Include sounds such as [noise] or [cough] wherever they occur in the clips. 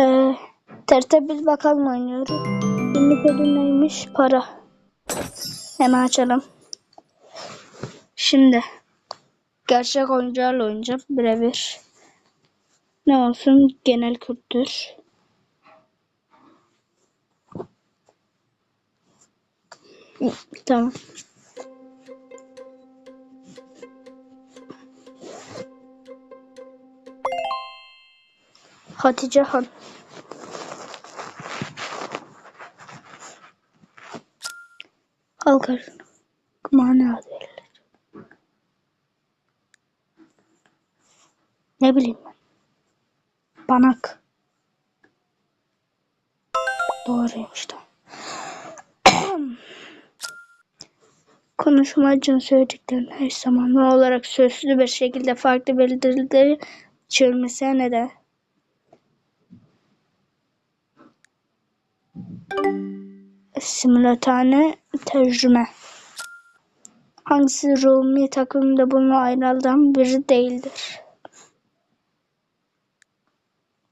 Ee, tertemiz bakalım oynuyorum. Günlük ödül neymiş? Para. Hemen açalım. Şimdi gerçek oyuncularla oynayacağım birebir. Ne olsun? Genel kültür. Tamam. Hatice Han. Kalkar. Kumane adı Ne bileyim ben. Banak. Doğruymuş da. [clears throat] Konuşmacının söylediklerinin her zamanlı olarak sözlü bir şekilde farklı bildirildiği çözülmesine neden. Simultane tercüme. Hangisi Rumi takviminde bulunan aylardan biri değildir?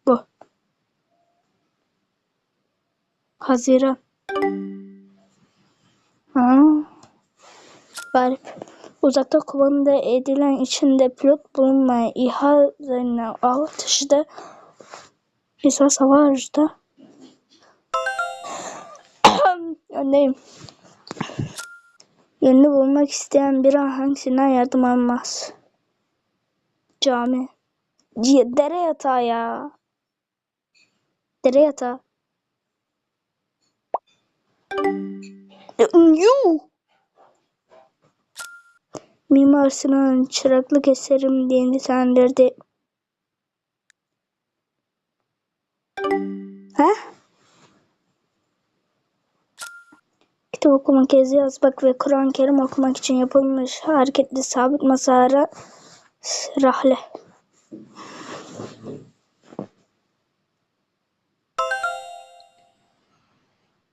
Bu. Haziran. Ha. Garip. Uzakta kumanda edilen içinde pilot bulunmayan İHA üzerine ağır taşıda esas hava Öndeyim. Yerini bulmak isteyen bir an hangisinden yardım almaz? Cami. C- dere yatağı ya. Dere yatağı. Yuh! Mimar Sinan'ın çıraklık eserim diye nitelendirdi. Ha? Kitap okumak, yazı yazmak ve Kur'an-ı Kerim okumak için yapılmış hareketli sabit masara rahle.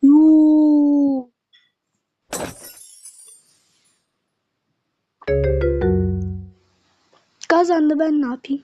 Yuuu. Kazandı ben ne yapayım?